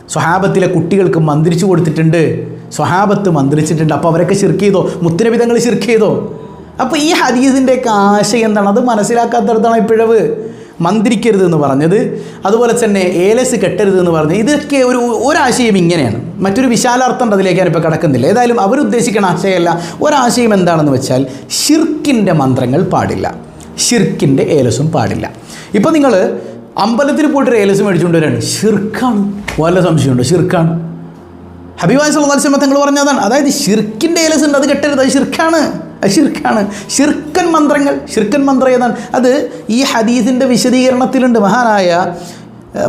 സ്വഹാബത്തിലെ കുട്ടികൾക്ക് മന്ത്രിച്ചു കൊടുത്തിട്ടുണ്ട്. സ്വഹാബത്ത് മന്ത്രിച്ചിട്ടുണ്ട്. അപ്പോൾ അവരൊക്കെ ശിർക്ക് ചെയ്തോ? മുത്തനബി തങ്ങൾ ചെയ്തോ? അപ്പോൾ ഈ ഹദീസിന്റെയൊക്കെ ആശയം എന്താണ്? അത് മനസ്സിലാക്കാത്തടത്താണ് പിഴവ്. മന്ത്രിക്കരുത് എന്ന് പറഞ്ഞത് അതുപോലെ തന്നെ ഏലസ് കെട്ടരുത് എന്ന് പറഞ്ഞത് ഇതൊക്കെ ഒരു ഒരാശയം ഇങ്ങനെയാണ്. മറ്റൊരു വിശാലാർത്ഥം ഉണ്ട് അതിലേക്ക് ഞാനിപ്പോൾ കിടക്കുന്നില്ല. ഏതായാലും അവരുദ്ദേശിക്കുന്ന ആശയമല്ല. ഒരാശയം എന്താണെന്ന് വെച്ചാൽ ഷിർക്കിന്റെ മന്ത്രങ്ങൾ പാടില്ല. ഷിർക്കിന്റെ ഏലസും പാടില്ല. ഇപ്പോൾ നിങ്ങൾ അമ്പലത്തിൽ പോയിട്ട് ഒരു ഏലസ് മേടിച്ചുകൊണ്ട് വരാണ്. ഷിർക്കാണ് വല്ല സംശയമുണ്ടോ? ഷിർക്കാണ് ഹബീബായ് സല്ലാസ്ലമ തങ്ങൾ പറഞ്ഞതാണ്. അതായത് ഷിർക്കിന്റെ ഏലസ് ഉണ്ട് അത് കെട്ടരുത് അത് ഷിർക്കാണ് ഷിർക്കാണ് ഷിർക്കൻ മന്ത്രങ്ങൾ ഷിർക്കൻ മന്ത്രം ഏതാണ്? അത് ഈ ഹദീസിന്റെ വിശദീകരണത്തിലുണ്ട്. മഹാനായ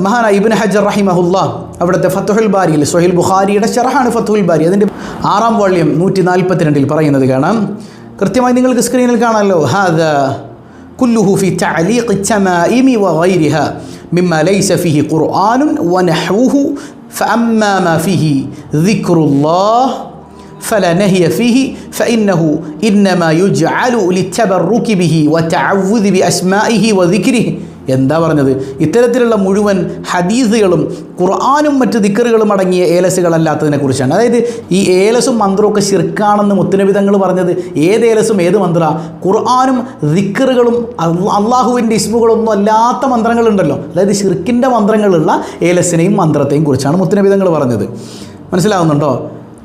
മഹാനായ ഇബിൻ ഹജർ റഹിമഹുല്ല അവിടുത്തെ ഫത്തുഹുൽ ബാരിയിൽ സൊഹിൽ ബുഖാരിയുടെ ഷെറഹാണ് ഫത്തുഹുൽ ബാരി. അതിന്റെ ആറാം വോള്യം നൂറ്റി നാൽപ്പത്തിരണ്ടിൽ പറയുന്നത് കാണാം. കൃത്യമായി നിങ്ങൾക്ക് സ്ക്രീനിൽ കാണാമല്ലോ. ഹാദ കുല്ലുഹു ഫി തഅലീഖ് ചമാഇമി വഗൈരിഹ മിമ്മ ലൈസ ഫിഹി ഖുർആനുൻ വനഹൂഹു ഫഅമ്മാ മാ ഫിഹി ദിക്റുല്ലാഹ് فلا نهي فيه فإنه إنما يجعل للتبرك به والتعوذ بأسمائه وذكره എന്താ പറഞ്ഞത് ഇത്തരത്തിലുള്ള മുഴുവൻ ഹദീസുകളും ഖുർആാനും മറ്റ് ദിക്കറുകളും അടങ്ങിയ ഏലസുകളല്ലാത്തതിനെ കുറിച്ചാണ് അതായത് ഈ ഏലസും മന്ത്രമൊക്കെ ശിർക്കാണെന്ന് മുത്തനബിതങ്ങൾ പറഞ്ഞത് ഏത് ഏലസും ഏത് മന്ത്ര ഖുർആാനും ദിക്കറുകളും അള്ളാഹുവിൻ്റെ ഇസ്മുകളൊന്നും അല്ലാത്ത മന്ത്രങ്ങളുണ്ടല്ലോ അതായത് ഷിർക്കിൻ്റെ മന്ത്രങ്ങളുള്ള ഏലസിനെയും മന്ത്രത്തെയും കുറിച്ചാണ് മുത്തനബിതങ്ങൾ പറഞ്ഞത് മനസ്സിലാവുന്നുണ്ടോ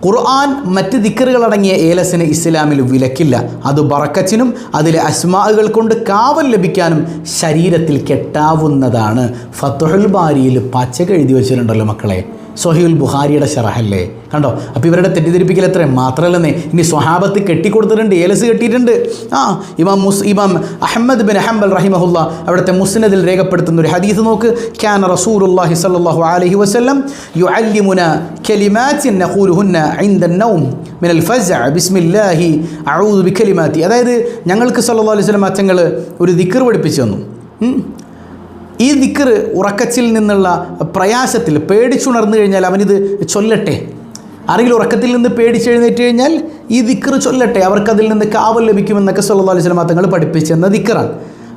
ഖുർആൻ മറ്റ് ദിക്കറുകളടങ്ങിയ ഏലസിന് ഇസ്ലാമിൽ വിലക്കില്ല. അത് ബറക്കച്ചിനും അതിലെ അസ്മാകൾ കൊണ്ട് കാവൽ ലഭിക്കാനും ശരീരത്തിൽ കെട്ടാവുന്നതാണ്. ഫത്തുഹൽ ബാരിയിൽ പച്ചക്ക് എഴുതി വെച്ചിട്ടുണ്ടല്ലോ മക്കളെ. സൊഹീൽ ബുഹാരിയുടെ ഷെറഹല്ലേ കണ്ടോ? അപ്പോൾ ഇവരുടെ തെറ്റിദ്ധരിപ്പിക്കൽ എത്ര മാത്രമല്ലെന്നേ ഇനി സ്വഹാബത്ത് കെട്ടിക്കൊടുത്തിട്ടുണ്ട് ഏലസ് കെട്ടിയിട്ടുണ്ട്. ആ ഇമാം മുസ് ഇമാം അഹമ്മദ് ബിൻ അഹമ്മൽ റഹിമഹുല്ല അവിടുത്തെ മുസ്നദിൽ രേഖപ്പെടുത്തുന്ന ഒരു ഹദീസ് നോക്ക്. ക്യാൻ റസൂലുല്ലാഹി സല്ലാഹു അലഹി വസ്ലം യു അല്ലിമുന കെലിമാറ്റിൻ നഹൂലുഹുന്ന ഐന്ദന്നവും മിനൽ ഫസ ബിസ്മില്ലാഹി അഴൂദ് ബിഖലിമാറ്റി അതായത് ഞങ്ങൾക്ക് സല്ലാ അലൈഹി അച്ഛങ്ങൾ ഒരു ദിക്കർ പഠിപ്പിച്ചു തന്നു. ഈ ദിക്കർ ഉറക്കച്ചിൽ നിന്നുള്ള പ്രയാസത്തിൽ പേടിച്ചുണർന്നു കഴിഞ്ഞാൽ അവനിത് ചൊല്ലട്ടെ? ആരെങ്കിലും ഉറക്കത്തിൽ നിന്ന് പേടിച്ചെഴുന്നേറ്റ് കഴിഞ്ഞാൽ ഈ ദിക്കർ ചൊല്ലട്ടെ? അവർക്കതിൽ നിന്ന് കാവൽ ലഭിക്കുമെന്നൊക്കെ സല്ലല്ലാഹു അലൈഹി വസല്ലം തങ്ങൾ പഠിപ്പിച്ചെന്ന ദിക്കറാണ്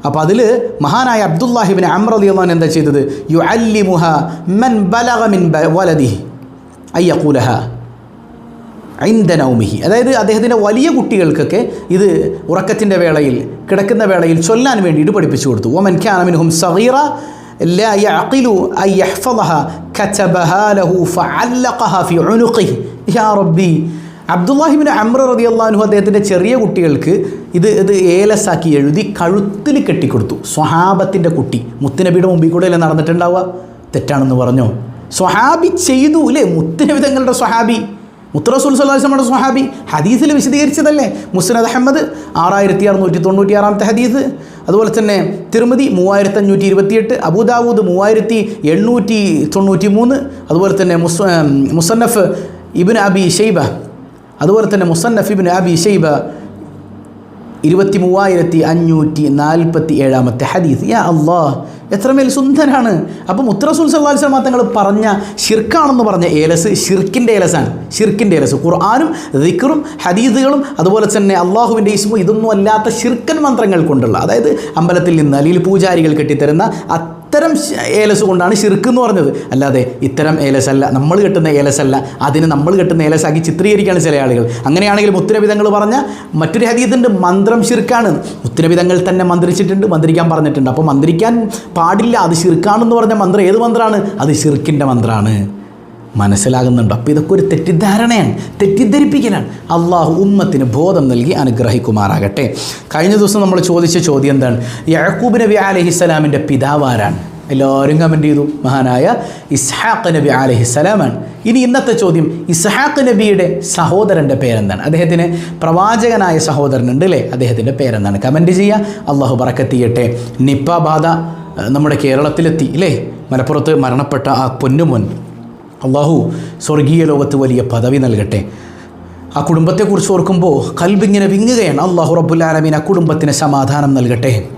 അപ്പോൾ അതിൽ മഹാനായ അബ്ദുല്ലാഹിബിൻ അമ്രദിയുള്ളവൻ എന്താ ചെയ്തത്? യു അല്ലി മുഹ മൻ ബലഹ മിൻ ബ- വലദിഹി അയ്യക്കൂലഹ ഐന്ദ നൗമിഹി അതായത് അദ്ദേഹത്തിൻ്റെ വലിയ കുട്ടികൾക്കൊക്കെ ഇത് ഉറക്കത്തിൻ്റെ വേളയിൽ കിടക്കുന്ന വേളയിൽ ചൊല്ലാൻ വേണ്ടിയിട്ട് പഠിപ്പിച്ചു കൊടുത്തു ഒമൻ ഖ്യാനമിൻഹും സഗീറ لا يعقل أن يحفظها كتبها له فعلقها في عنقه يا ربي അബ്ദുല്ലാഹിബിൻ അമ്ര റതി അള്ളാഹു അദ്ദേഹത്തിൻ്റെ ചെറിയ കുട്ടികൾക്ക് ഇത് ഇത് ഏലസാക്കി എഴുതി കഴുത്തിൽ കെട്ടിക്കൊടുത്തു സ്വഹാബത്തിൻ്റെ കുട്ടി മുത്തുനബിയുടെ മുമ്പിൽ കൂടെ അല്ലേ നടന്നിട്ടുണ്ടാവുക തെറ്റാണെന്ന് പറഞ്ഞോ സ്വഹാബി ചെയ്തു അല്ലേ മുത്തുനബി തങ്ങളുടെ സ്വഹാബി മുത്തറസൂൽ സല്ലാസ്ലമയുടെ സ്വഹാബി. ഹദീസിൽ വിശദീകരിച്ചതല്ലേ? മുസ്നദ് അഹമ്മദ് ആറായിരത്തി അറുന്നൂറ്റി തൊണ്ണൂറ്റി ആറാമത്തെ ഹദീസ്. അതുപോലെ തന്നെ തിരുമതി മൂവായിരത്തി അഞ്ഞൂറ്റി ഇരുപത്തിയെട്ട് അബൂദാവൂദ് മൂവായിരത്തി എണ്ണൂറ്റി തൊണ്ണൂറ്റി മൂന്ന് അതുപോലെ തന്നെ മുസ് മുസന്നഫ് ഇബിൻ അബി ഷെയ്ബ അതുപോലെ തന്നെ മുസന്നഫ് ഇബിൻ അബി ഷെയ്ബ ഇരുപത്തി മൂവായിരത്തി അഞ്ഞൂറ്റി നാൽപ്പത്തി ഏഴാമത്തെ ഹദീസ്. യാ അള്ളാഹ് എത്രമേൽ സുന്ദരാണ്. അപ്പം മുത്തറസൂൽ സല്ലാസ്ലമ തങ്ങൾ പറഞ്ഞ ഷിർക്കാണെന്ന് പറഞ്ഞ ഏലസ് ഷിർക്കിന്റെ ഏലസാണ്. ഷിർക്കിന്റെ ഏലസ്. ഖുർആാനും റിക്കറും ഹദീദുകളും അതുപോലെ തന്നെ അള്ളാഹുവിന്റെ ഇസ്മു ഇതൊന്നും അല്ലാത്ത ഷിർക്കൻ മന്ത്രങ്ങൾ കൊണ്ടുള്ള അതായത് അമ്പലത്തിൽ നിന്ന് അല്ലെങ്കിൽ പൂജാരികൾ കെട്ടിത്തരുന്ന അത്തരം ശ- ഏലസ് കൊണ്ടാണ് ഷിർക്ക് എന്ന് പറഞ്ഞത്. അല്ലാതെ ഇത്തരം ഏലസല്ല നമ്മൾ കെട്ടുന്ന ഏലസല്ല അതിന് നമ്മൾ കെട്ടുന്ന ഏലസാക്കി ചിത്രീകരിക്കുകയാണ് ചില ആളുകൾ. അങ്ങനെയാണെങ്കിൽ മുത്തരവിധങ്ങൾ പറഞ്ഞ മറ്റൊരു ഹരീതിന്റെ മന്ത്രം ശിർക്കാണ്. മുത്തരവിധങ്ങൾ തന്നെ മന്ത്രിച്ചിട്ടുണ്ട് മന്ത്രിക്കാൻ പറഞ്ഞിട്ടുണ്ട്. അപ്പോൾ മന്ത്രിക്കാൻ പാടില്ല അത് ഷിർക്കാണെന്ന് പറഞ്ഞ മന്ത്രം ഏത് മന്ത്രമാണ് അത് ഷിർക്കിന്റെ മന്ത്രമാണ് മനസ്സിലാകുന്നുണ്ട്. അപ്പോൾ ഇതൊക്കെ ഒരു തെറ്റിദ്ധാരണയാണ്. തെറ്റിദ്ധരിപ്പിക്കലാണ്. അള്ളാഹു ഉമ്മത്തിന് ബോധം നൽകി അനുഗ്രഹിക്കുമാറാകട്ടെ. കഴിഞ്ഞ ദിവസം നമ്മൾ ചോദിച്ച ചോദ്യം എന്താണ്? യാക്കൂബ് നബി അലഹിസ്സലാമിന്റെ പിതാവാരാണ് എല്ലാവരും കമന്റ് ചെയ്തു. മഹാനായ ഇസ്ഹാഖ് നബി അലഹിസ്സലാമാണ് ഇനി ഇന്നത്തെ ചോദ്യം ഇസ്ഹാഖ് നബിയുടെ സഹോദരന്റെ പേരെന്താണ്? അദ്ദേഹത്തിന് പ്രവാചകനായ സഹോദരനുണ്ട് അല്ലേ അദ്ദേഹത്തിന്റെ പേരെന്താണ്? കമന്റ് ചെയ്യുക. അള്ളാഹു പറക്കത്തിയട്ടെ നിപ്പ ബാധ നമ്മുടെ കേരളത്തിലെത്തി ഇല്ലേ മലപ്പുറത്ത് മരണപ്പെട്ട ആ പൊന്നുമോൻ അള്ളാഹു സ്വർഗീയ ലോകത്ത് വലിയ പദവി നൽകട്ടെ. ആ കുടുംബത്തെക്കുറിച്ച് ഓർക്കുമ്പോൾ കൽബിങ്ങനെ വിങ്ങുകയാണ്. അള്ളാഹു റബ്ബുല്ലാലമീൻ ആ കുടുംബത്തിന് സമാധാനം നൽകട്ടെ.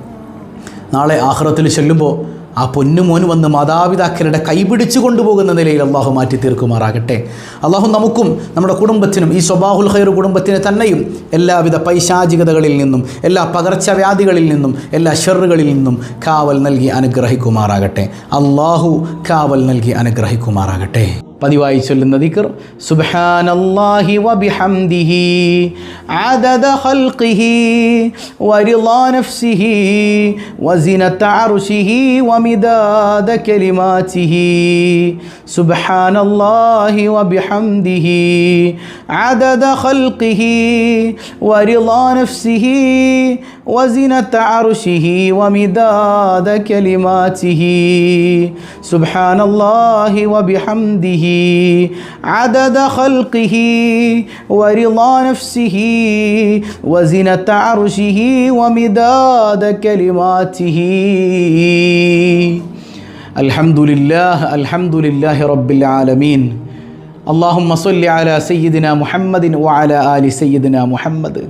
നാളെ ആഹ്റത്തിൽ ചെല്ലുമ്പോൾ ആ പൊന്നുമോൻ വന്ന് മാതാപിതാക്കളുടെ കൈപിടിച്ചു കൊണ്ടുപോകുന്ന നിലയിൽ അള്ളാഹു മാറ്റി തീർക്കുമാറാകട്ടെ അള്ളാഹു നമുക്കും നമ്മുടെ കുടുംബത്തിനും ഈ സ്വബാഹുൽ ഖൈർ കുടുംബത്തിന് തന്നെയും എല്ലാവിധ പൈശാചികതകളിൽ നിന്നും എല്ലാ പകർച്ചവ്യാധികളിൽ നിന്നും എല്ലാ ഷെറുകളിൽ നിന്നും കാവൽ നൽകി അനുഗ്രഹിക്കുമാറാകട്ടെ. അള്ളാഹു കാവൽ നൽകി അനുഗ്രഹിക്കുമാറാകട്ടെ. പതിവായി ചൊല്ലുന്ന ദിക്ർ സുബ്ഹാനല്ലാഹി വബിഹംദിഹി عدد خلقه ورضا نفسه وزنة عرشه ومداد كلماته سبحان الله وبحمده عدد خلقه ورضا نفسه وزنة عرشه ومداد كلماته سبحان الله وبحمده عدد خلقه ورضا نفسه وزنة عرشه ومداد كلماته. الحمد لله الحمد لله رب العالمين. اللهم صل على سيدنا محمد وعلى آل سيدنا محمد.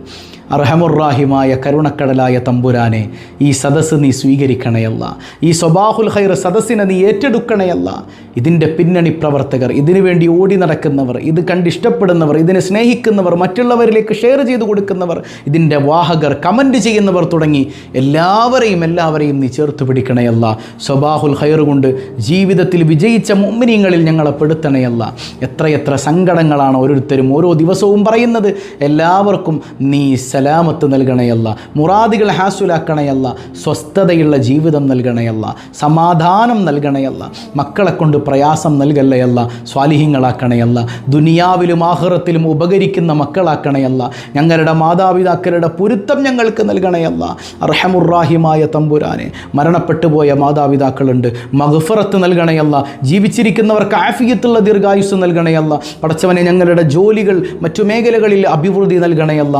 അർഹമുറാഹിമായ കരുണക്കടലായ തമ്പുരാനെ ഈ സദസ്സ് നീ സ്വീകരിക്കണയല്ല. ഈ സ്വബാഹുൽ ഹൈർ സദസ്സിനെ നീ ഏറ്റെടുക്കണയല്ല. ഇതിന്റെ പിന്നണി പ്രവർത്തകർ ഇതിനു വേണ്ടി ഓടി നടക്കുന്നവർ ഇത് കണ്ടിഷ്ടപ്പെടുന്നവർ ഇതിനെ സ്നേഹിക്കുന്നവർ മറ്റുള്ളവരിലേക്ക് ഷെയർ ചെയ്തു കൊടുക്കുന്നവർ ഇതിന്റെ വാഹകർ കമന്റ് ചെയ്യുന്നവർ തുടങ്ങി എല്ലാവരെയും എല്ലാവരെയും നീ ചേർത്ത് പിടിക്കണയല്ല. സ്വബാഹുൽ ഹൈർ കൊണ്ട് ജീവിതത്തിൽ വിജയിച്ച മുമ്മിനിങ്ങളിൽ ഞങ്ങളെ പെടുത്തണയല്ല. എത്രയെത്ര സങ്കടങ്ങളാണ് ഓരോരുത്തരും ഓരോ ദിവസവും പറയുന്നത്. എല്ലാവർക്കും നീ സലാമത്ത് നൽകണയല്ല മുറാദികൾ ഹാസുലാക്കണയല്ല സ്വസ്ഥതയുള്ള ജീവിതം നൽകണയല്ല സമാധാനം നൽകണയല്ല മക്കളെ കൊണ്ട് പ്രയാസം നൽകല്ലയല്ല സ്വാലിഹ്യങ്ങളാക്കണയല്ല ദുനിയാവിലും ആഹ്റത്തിലും ഉപകരിക്കുന്ന മക്കളാക്കണയല്ല ഞങ്ങളുടെ മാതാപിതാക്കളുടെ പൊരുത്തം ഞങ്ങൾക്ക് നൽകണയല്ല. റഹമുറാഹിമായ തമ്പുരാനെ മരണപ്പെട്ടു പോയ മാതാപിതാക്കളുണ്ട് മഹഫറത്ത് നൽകണയല്ല ജീവിച്ചിരിക്കുന്നവർക്ക് ആഫിയത്തുള്ള ദീർഘായുസ് നൽകണയല്ല പടച്ചവനെ ഞങ്ങളുടെ ജോലികൾ മറ്റു മേഖലകളിൽ അഭിവൃദ്ധി നൽകണയല്ല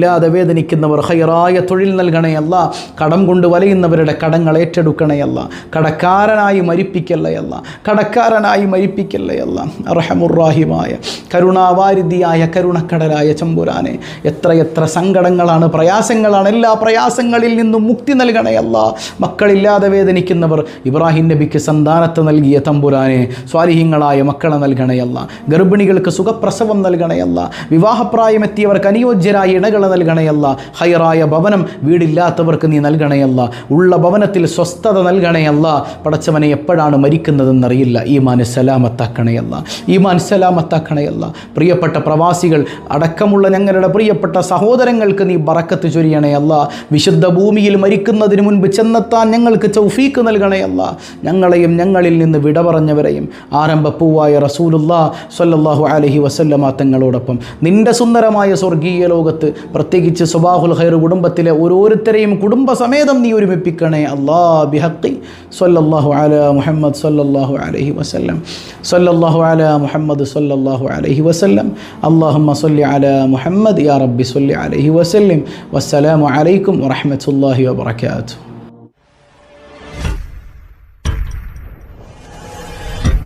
ജോലിയില്ലാതെ വേദനിക്കുന്നവർ ഹൈറായ തൊഴിൽ നൽകണയല്ല കടം കൊണ്ട് വലയുന്നവരുടെ കടങ്ങൾ ഏറ്റെടുക്കണയല്ല കടക്കാരനായി മരിപ്പിക്കല്ലയല്ല കടക്കാരനായി മരിപ്പിക്കല്ലയല്ല റഹമുറാഹിമായ കരുണാവാരിധിയായ കരുണക്കടലായ ചമ്പുരാനെ എത്രയെത്ര സങ്കടങ്ങളാണ് പ്രയാസങ്ങളാണ് എല്ലാ പ്രയാസങ്ങളിൽ നിന്നും മുക്തി നൽകണയല്ല മക്കളില്ലാതെ വേദനിക്കുന്നവർ ഇബ്രാഹിം നബിക്ക് സന്താനത്തെ നൽകിയ തമ്പുരാനെ സ്വാലിഹ്യങ്ങളായ മക്കളെ നൽകണയല്ല ഗർഭിണികൾക്ക് സുഖപ്രസവം നൽകണയല്ല വിവാഹപ്രായമെത്തിയവർക്ക് അനുയോജ്യരായ ഇണകളെ നൽകണയല്ല ഹൈറായ ഭവനം വീടില്ലാത്തവർക്ക് നീ നൽകണയല്ല ഉള്ള ഭവനത്തിൽ സ്വസ്ഥത നൽകണയല്ല പടച്ചവനെ എപ്പോഴാണ് മരിക്കുന്നതെന്നറിയില്ല. ഈമാൻ സലാമത്താക്കണയല്ല ഈമാൻ സലാമത്താക്കണയല്ല പ്രിയപ്പെട്ട പ്രവാസികൾ അടക്കമുള്ള ഞങ്ങളുടെ പ്രിയപ്പെട്ട സഹോദരങ്ങൾക്ക് നീ ബറക്കത്ത് ചൊരിയണയല്ല വിശുദ്ധ ഭൂമിയിൽ മരിക്കുന്നതിന് മുൻപ് ചെന്നെത്താൻ ഞങ്ങൾക്ക് ചൗഫീക്ക് നൽകണയല്ല ഞങ്ങളെയും ഞങ്ങളിൽ നിന്ന് വിട പറഞ്ഞവരെയും ആരംഭപ്പൂവായ റസൂലുള്ള സ്വല്ലല്ലാഹു അലൈഹി വസല്ലമ തങ്ങളോടൊപ്പം. നിന്റെ സുന്ദരമായ സ്വർഗീയ ലോകത്ത് പ്രത്യേകിച്ച് സുബാഹുൽ ഖൈർ കുടുംബത്തിലെ ഓരോരുത്തരെയും കുടുംബസമേതം നീ ഒരുമിപ്പിക്കണേ. അള്ളാ ബിഹക്കി സൊല്ലാഹു അല മുഹമ്മദ് സൊല്ലാഹു അലഹി വസല്ലം. സൊല്ലാഹു അല മുഹമ്മദ് സൊല്ലാഹു അലഹി വസല്ലം. അല്ലാഹുമ്മ സൊല്ലി അല മുഹമ്മദ് യാ റബ്ബി സൊല്ലി അലഹി വസല്ലം. വസ്സലാമു അലൈക്കും വറഹ്മത്തുള്ളാഹി വബറകാതുഹു.